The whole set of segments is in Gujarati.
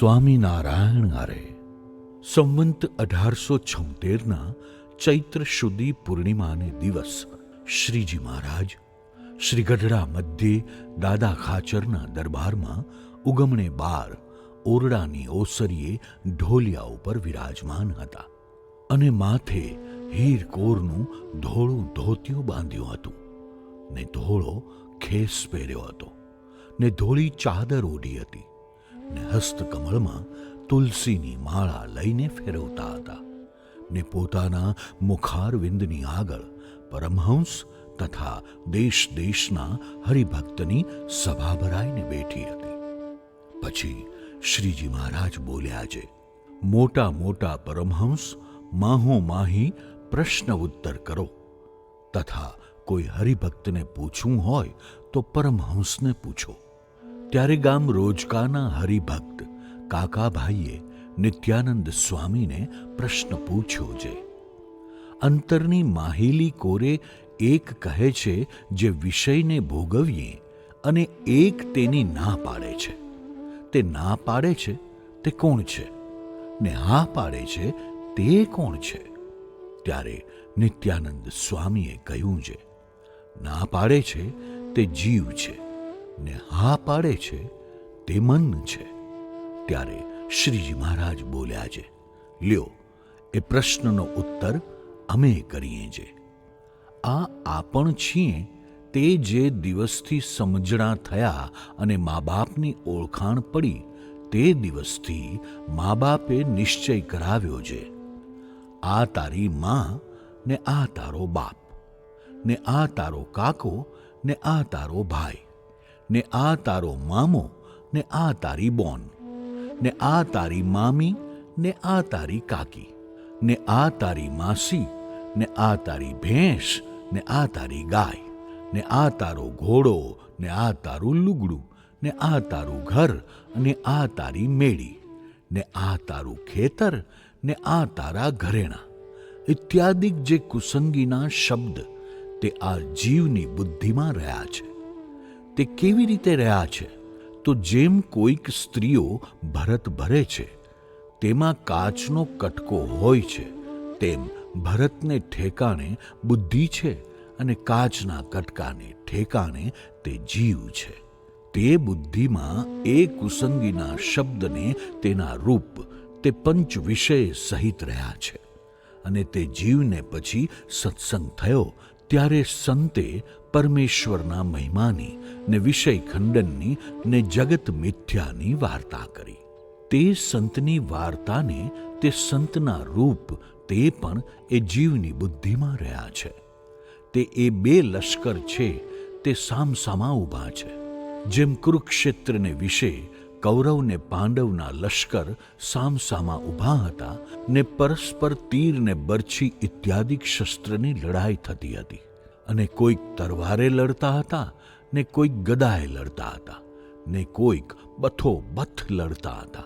સ્વામિનારાયણ આરે, સંવંત અઢારસો છોતેરના ચૈત્ર શુદ્ધિ પૂર્ણિમાને દિવસ શ્રીજી મહારાજ શ્રી ગઢડા મધ્યે દાદા ખાચરના દરબારમાં ઉગમણે બાર ઓરડાની ઓસરીએ ઢોલિયા ઉપર વિરાજમાન હતા અને માથે હીરકોરનું ધોળું ધોતિયું બાંધ્યું હતું. ને ધોળો ખેસ પહેર્યો હતો, ને ધોળી ચાદર ઓઢી હતી. ને હસ્તકમળમાં તુલસીની માળા લઈને ફેરવતા હતા ને પોતાના મુખારવિંદની આગળ પરમહંસ તથા દેશ દેશના હરિભક્તની સભા ભરાઈને બેઠી હતી. પછી શ્રીજી મહારાજ બોલ્યા છે, મોટા મોટા પરમહંસ, માહો માહી પ્રશ્ન ઉત્તર કરો. તથા કોઈ હરિભક્તને પૂછવું હોય તો પરમહંસને પૂછો. ત્યારે ગામ રોજકાના હરિભક્ત કાકાભાઈએ નિત્યાનંદ સ્વામીને પ્રશ્ન પૂછ્યો છે. અંતરની માહિલી કોરે એક કહે છે જે વિષયને ભોગવીએ અને એક તેની ના પાડે છે. તે ના પાડે છે? તે કોણ છે? ને હા પાડે છે? તે કોણ છે? ત્યારે નિત્યાનંદ સ્વામીએ કહ્યું છે, ના પાડે છે? તે જીવ છે. ને હા પાડે છે તે મન છે. ત્યારે શ્રીજી મહારાજ બોલ્યા છે, લ્યો, એ પ્રશ્નનો ઉત્તર અમે કરીએ છે આ આપણ છીએ તે જે દિવસથી સમજણા થયા અને મા બાપની ઓળખાણ પડી, તે દિવસથી મા બાપે નિશ્ચય કરાવ્યો છે આ તારી માં ને આ તારો બાપ, ને આ તારો કાકો ને આ તારો ભાઈ. ને આ તારો મામો ને આ તારી બોન ને આ તારી મામી ને આ તારી કાકી ને આ તારી માસી ને આ તારી ભેંસ ને આ તારી ગાય ને આ તારો ઘોડો ને આ તારું લુગડું ને આ તારું ઘર અને આ તારી મેળી ને આ તારું ખેતર ને આ તારા ઘરેણા ઇત્યાદિક જે કુસંગીના શબ્દ તે આ જીવની બુદ્ધિમાં રહ્યા છે તે કેવી રીતે રહ્યા છે? તો જેમ કોઈક સ્ત્રીઓ ભરત ભરે છે, તેમાં કાચનો કટકો હોય છે, તેમ ભરતને ઠેકાણે બુદ્ધિ છે અને કાચના કટકાને ઠેકાણે તે જીવ છે. તે બુદ્ધિમાં એ કુસંગીના શબ્દને તેના રૂપ, તે પંચ વિષય સહિત રહ્યા છે અને તે જીવને પછી સત્સંગ થયો ત્યારે સંતે પરમેશ્વરના મહિમાની ને વિષય ખંડનની ને જગત મિથ્યાની વાર્તા કરી. તે સંતની વાર્તાને તે સંતના રૂપ તે પણ એ જીવની બુદ્ધિમાં રહ્યા છે. તે એ બે લશ્કર છે તે સામસામા ઊભા છે. જેમ કુરુક્ષેત્રને વિશે કૌરવ ને પાંડવના લશ્કર સામસામા ઊભા હતા ને પરસ્પર તીર ને બરછી ઇત્યાદિક શસ્ત્રની લડાઈ થતી હતી. અને કોઈક તરવારે લડતા હતા ને કોઈક ગદાએ લડતા હતા ને કોઈક બથો બથ લડતા હતા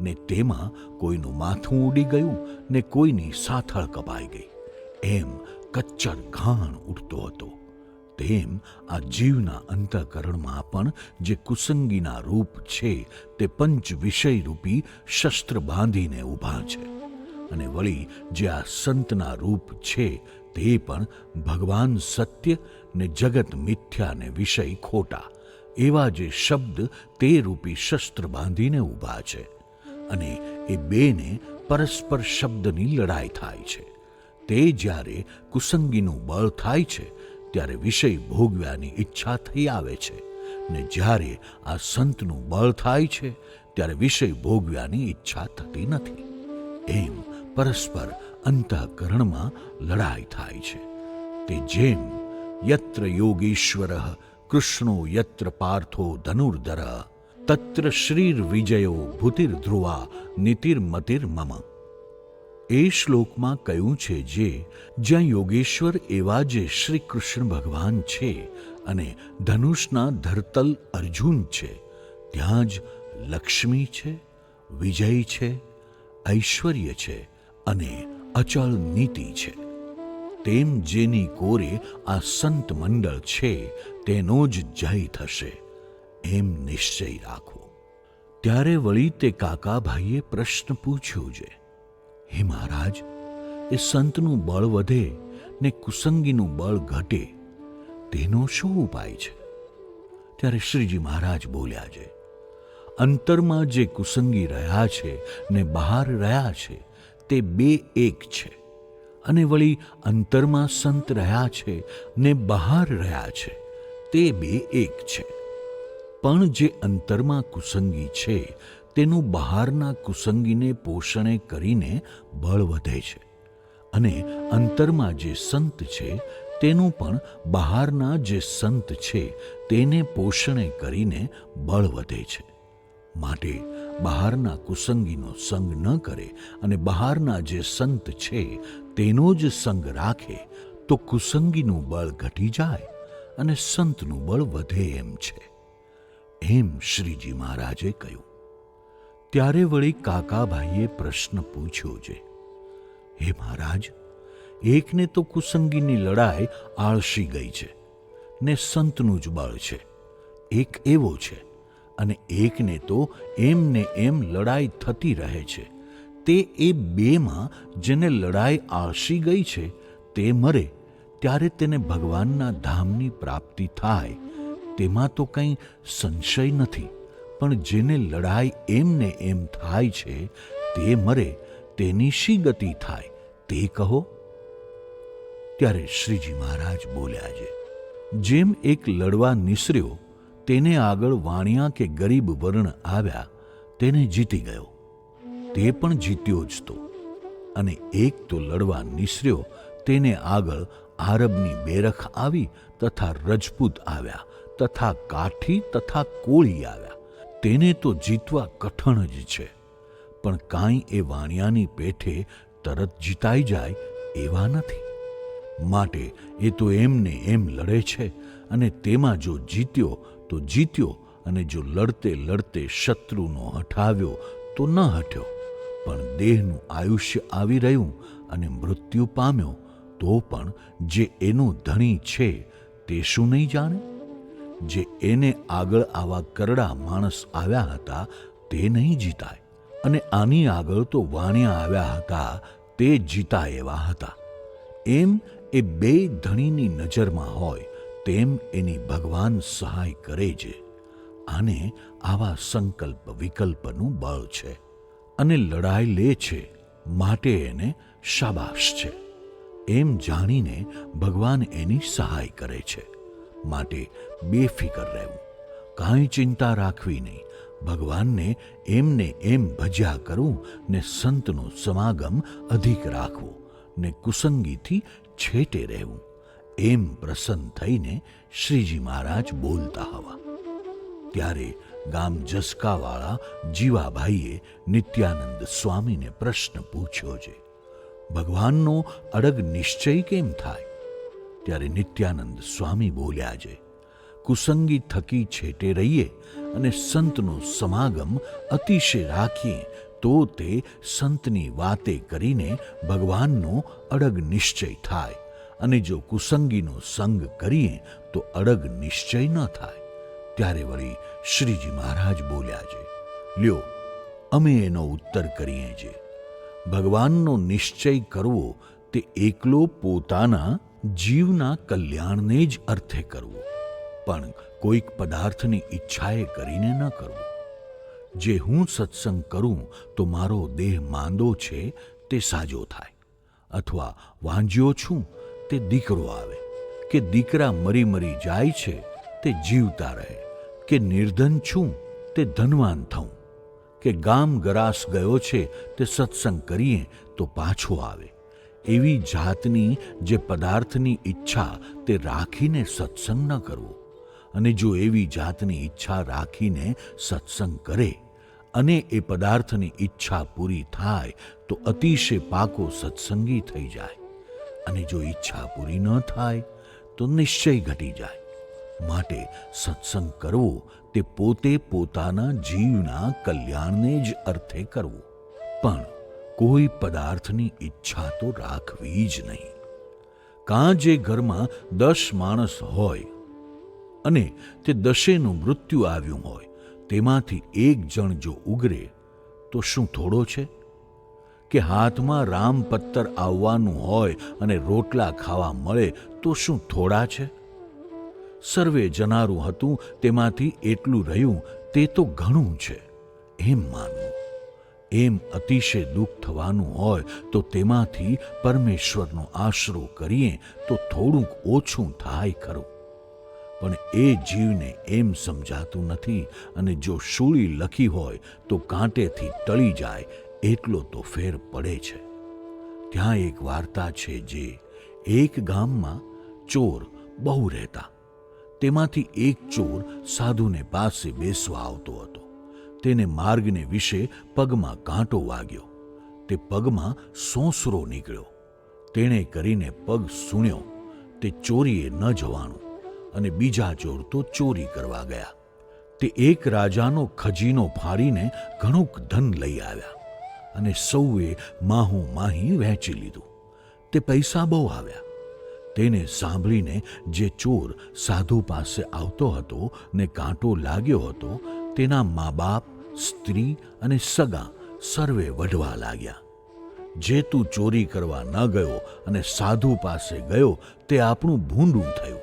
ને તેમાં કોઈનું માથું ઉડી ગયું ને કોઈની સાથળ કપાઈ ગઈ. એમ કચ્ચર ઘાણ ઉડતો હતો. તેમ આ જીવના અંતઃકરણમાં પણ જે કુસંગીના રૂપ છે તે પંચ વિષયરૂપી શસ્ત્ર બાંધીને ઊભા છે. અને વળી જે આ સંતના રૂપ છે તે પણ ભગવાન સત્ય ને જગત મિથ્યા ને વિષય ખોટા, એવા જે શબ્દ તે રૂપી શસ્ત્ર બાંધીને ઊભા છે. અને એ બેને પરસ્પર શબ્દની લડાઈ થાય છે. તે જ્યારે કુસંગીનું બળ થાય છે ત્યારે વિષય ભોગવ્યાની ઈચ્છા થઈ આવે છે ને જ્યારે આ સંતનું બળ થાય છે, ત્યારે વિષય ભોગવ્યાની ઈચ્છા થતી નથી. એમ પરસ્પર અંતઃકરણમાં લડાઈ થાય છે. તે જેમ યત્ર યોગેશ્વર કૃષ્ણો યત્ર પાર્થો ધનુર્ધર, તત્ર શ્રીર વિજયો ભૂતિર્ધ્રુવા નીતિર્મતિર મમ એ શ્લોકમાં કહ્યું છે જે, જ્યાં યોગેશ્વર એવા જે શ્રી કૃષ્ણ ભગવાન છે અને ધનુષના ધરતલ અર્જુન છે, ત્યાં જ લક્ષ્મી છે, વિજય છે, ઐશ્વર્ય છે અને અચળ નીતિ છે. તેમ જેની કોરે આ સંત મંડળ છે, તેનો જ જય થશે, એમ નિશ્ચય રાખો. ત્યારે વળી તે કાકાભાઈએ પ્રશ્ન પૂછ્યો છે હે મહારાજ, એ સંતનું બળ વધે ને કુસંગીનું બળ ઘટે, તેનો શું ઉપાય છે? ત્યારે શ્રીજી મહારાજ બોલ્યા છે, અંતરમાં જે કુસંગી રહ્યા છે ને બહાર રહ્યા છે, તે બે એક છે. અને વળી અંતરમાં સંત રહ્યા છે ને બહાર રહ્યા છે, તે બે એક છે. પણ જે અંતરમાં કુસંગી છે તેનું બહારના કુસંગીને પોષણે કરીને બળ વધે છે અને અંતરમાં જે સંત છે તેનું પણ બહારના જે સંત છે તેને પોષણે કરીને બળ વધે છે. માટે બહારના કુસંગીનો સંગ ન કરે અને બહારના જે સંત છે તેનો જ સંગ રાખે તો કુસંગીનું બળ ઘટી જાય અને સંતનું બળ વધે એમ છે. એમ શ્રીજી મહારાજે કહ્યું. ત્યારે વળી કાકાભાઈએ પ્રશ્ન પૂછ્યો છે, હે મહારાજ, એકને તો કુસંગીની લડાઈ આળસી ગઈ છે ને સંતનું જ બળ છે. એક એવો છે અને એકને તો એમ ને એમ લડાઈ થતી રહે છે. તે એ બેમાં જેને લડાઈ આળસી ગઈ છે, તે મરે, ત્યારે તેને ભગવાનના ધામની પ્રાપ્તિ થાય, તેમાં તો કંઈ સંશય નથી. પણ જેને લડાઈ એમ ને એમ થાય છે, તે મરે, તેની શી ગતિ થાય, તે કહો. ત્યારે શ્રીજી મહારાજ બોલ્યા છે, જેમ એક લડવા નિસર્યો, તેને આગળ વાણિયા કે ગરીબ વર્ણ આવ્યા, તેને જીતી ગયો. તે પણ જીત્યો જ તો. અને એક તો લડવા નિસર્યો, તેને આગળ આરબની બેરખ આવી, તથા રજપૂત આવ્યા, તથા કાઠી તથા કોળી આવ્યા. તેને તો જીતવા કઠણ જ છે. પણ કાંઈ એ વાણિયાની પેઠે તરત જીતાઈ જાય એવા નથી. માટે એ તો એમને એમ લડે છે અને તેમાં જો જીત્યો તો જીત્યો અને જો લડતે લડતે શત્રુનો હઠાવ્યો તો ન હઠ્યો પણ દેહનું આયુષ્ય આવી રહ્યું અને મૃત્યુ પામ્યો તો પણ જે એનો ધણી છે તે શું નહીં જાણે? જે એને આગળ આવા કરડા માણસ આવ્યા હતા, તે નહીં જીતાય. અને આની આગળ તો વાણિયા આવ્યા હતા, તે જીતા એવા હતા. એમ એ બે ધણીની નજરમાં હોય, તેમ એની ભગવાન સહાય કરે છે. આને આવા સંકલ્પ વિકલ્પનું બળ છે. અને લડાઈ લે છે, માટે એને શાબાશ છે. એમ જાણીને ભગવાન એની સહાય કરે છે. માટે બેફિકર રહેવું. કાંઈ ચિંતા રાખવી નહીં. ભગવાનને એમને એમ ભજ્યા કરવું ને સંતનો સમાગમ અધિક રાખવો ને કુસંગીથી છેટે રહેવું. એમ પ્રસન્ન થઈને શ્રીજી મહારાજ બોલતા હવા. ત્યારે ગામ જસકાવાળા જીવાભાઈએ નિત્યાનંદ સ્વામીને પ્રશ્ન પૂછ્યો છે, ભગવાનનો અડગ નિશ્ચય કેમ થાય? ત્યારે નિત્યાનંદ સ્વામી બોલ્યા છે, કુસંગી થકી છેટે રહીએ અને સંતનો સમાગમ અતિશય રાખીએ, તો તે સંતની વાતે કરીને ભગવાનનો અડગ નિશ્ચય થાય અને જો કુસંગીનો સંગ કરીએ, તો અડગ નિશ્ચય ન થાય. ત્યારે વળી શ્રીજી મહારાજ બોલ્યા છે, લ્યો, અમે એનો ઉત્તર કરીએ છીએ. ભગવાનનો નિશ્ચય કરવો તે એકલો પોતાના જીવના કલ્યાણને જ અર્થે કરવો. પણ કોઈક પદાર્થની ઈચ્છાએ કરીને ન કરવું. જે હું સત્સંગ કરું તો મારો દેહ માંદો છે, તે સાજો થાય. અથવા વાંજ્યો છું, તે દીકરો આવે. કે દીકરા મરી મરી જાય છે, તે જીવતા રહે. કે નિર્ધન છું, તે ધનવાન થઉં. કે ગામ ગરાસ ગયો છે, તે સત્સંગ કરીએ તો પાછો આવે. એવી જાતની જે પદાર્થની ઈચ્છા તે રાખીને સત્સંગ ન કરવો. અને જો એવી જાતની ઈચ્છા રાખીને સત્સંગ કરે અને એ પદાર્થની ઈચ્છા પૂરી થાય, તો અતિશય પાકો સત્સંગી થઈ જાય. અને જો ઈચ્છા પૂરી ન થાય, તો નિશ્ચય ઘટી જાય. માટે સત્સંગ કરવો તે પોતે પોતાના જીવના કલ્યાણને જ અર્થે કરવું. પણ કોઈ પદાર્થની ઈચ્છા તો રાખવી જ નહીં. કાં જે ઘરમાં દસ માણસ હોય અને તે દશેનું મૃત્યુ આવ્યું હોય, તેમાંથી એક જણ જો ઉગરે, તો શું થોડો છે? કે હાથમાં રામ પત્તર આવવાનું હોય અને રોટલા ખાવા મળે, તો શું થોડા છે? સર્વે જનારું હતું તેમાંથી એટલું રહ્યું, તે તો ઘણું છે, એમ માનવું. એમ અતિશય દુઃખ થવાનું હોય તો તેમાંથી પરમેશ્વરનો આશરો કરીએ તો થોડુંક ઓછું થાય ખરું. પણ એ જીવને એમ સમજાતું નથી અને જો શૂળી લખી હોય તો કાંટેથી ટળી જાય એટલો તો ફેર પડે છે. ત્યાં એક વાર્તા છે જે એક ગામમાં ચોર બહુ રહેતા. તેમાંથી એક ચોર સાધુને પાસે બેસવા આવતો હતો. તેને માર્ગને વિશે પગમાં કાંટો વાગ્યો. તે પગમાં સોંસરો નીકળ્યો. તેણે કરીને પગ સૂણ્યો. તે ચોરીએ ન જવાનું અને બીજા ચોર તો ચોરી કરવા ગયા. તે એક રાજાનો ખજીનો ફાડીને ઘણું ધન લઈ આવ્યા અને સૌએ માહું માહી વહેંચી લીધું. તે પૈસા બહુ આવ્યા. તેને સાંભળીને જે ચોર સાધુ પાસે આવતો હતો ને કાંટો લાગ્યો હતો તેના મા બાપ સ્ત્રી અને સગા સર્વે વઢવા લાગ્યા. જે તું ચોરી કરવા ન ગયો અને સાધુ પાસે ગયો, તે આપણું ભૂંડું થયું.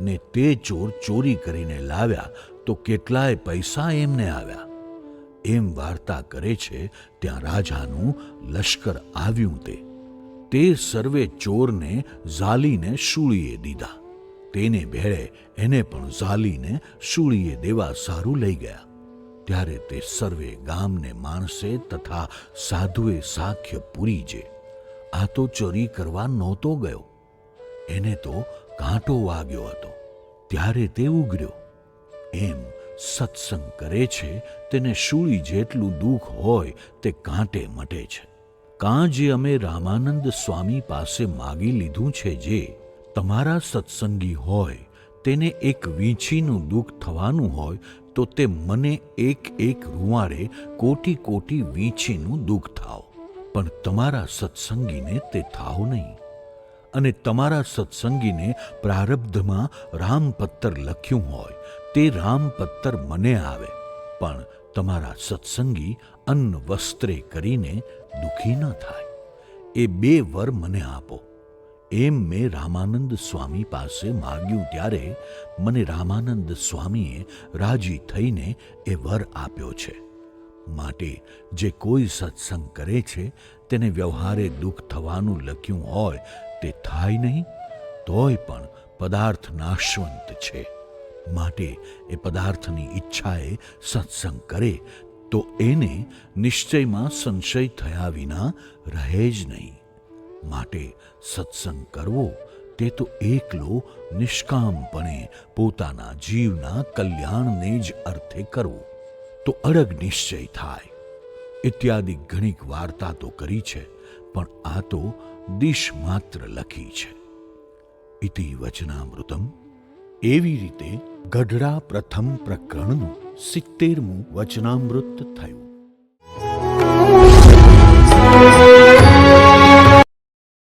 ને તે ચોર ચોરી કરીને લાવ્યા, તો કેટલાય પૈસા એમને આવ્યા. એમ વાર્તા કરે છે, ત્યાં રાજાનું લશ્કર આવ્યું તે. તે સર્વે ચોરને ઝાલીને શૂળીએ દીધા. તેને ભેળે એને પણ ઝાલીને શૂળીએ દેવા સારું લઈ ગયા. ત્યારે તે સર્વે ગામને માણસે તથા સાધુએ સાખ્ય પૂરી જે. આ તો ચોરી કરવા નહોતો ગયો. એને તો કાંટો વાગ્યો હતો. ત્યારે તે ઉગર્યો. એમ સત્સંગ કરે છે, તેને શૂળી જેટલું દુઃખ હોય તે કાંટે મટે છે. કાં જે અમે રામાનંદ સ્વામી પાસે માગી લીધું છે જે તમારા સત્સંગી હોય, તેને એક વીંછીનું દુઃખ થવાનું હોય, તો તે મને એક એક રૂવાડે કોટી કોટી વીંછીનું દુઃખ થાવ. પણ તમારા સત્સંગીને તે થાવ નહીં. અને તમારા સત્સંગીને પ્રારબ્ધમાં રામપત્તર લખ્યું હોય, તે રામપત્તર મને આવે. પણ તમારા સત્સંગી અન્ન વસ્ત્રે કરીને દુઃખી ન થાય. એ બે વર મને આપો. એમ મેં રામાનંદ સ્વામી પાસે માગ્યું ત્યારે મને રામાનંદ સ્વામીએ રાજી થઈને એ વર આપ્યો છે. માટે જે કોઈ સત્સંગ કરે છે, તેને વ્યવહારે દુઃખ થવાનું લખ્યું હોય તે થાય નહીં, તોય પણ પદાર્થ નાશવંત છે. માટે એ પદાર્થની ઈચ્છાએ સત્સંગ કરે, તો એને નિશ્ચયમાં સંશય થયા વિના રહે જ નહીં. માટે સત્સંગ કરવો, તે તો એકલો નિષ્કામપણે પોતાના જીવના કલ્યાણને જ અર્થે કરવો. તો અડગ નિશ્ચય થાય. ઇત્યાદિ ઘણીક વાર્તા તો કરી છે, પણ આ તો દિશ માત્ર લખી છે. ઇતિ વચનામૃતમ. એવી રીતે ગઢડા પ્રથમ પ્રકરણનું સિત્તેરમું વચનામૃત થયું.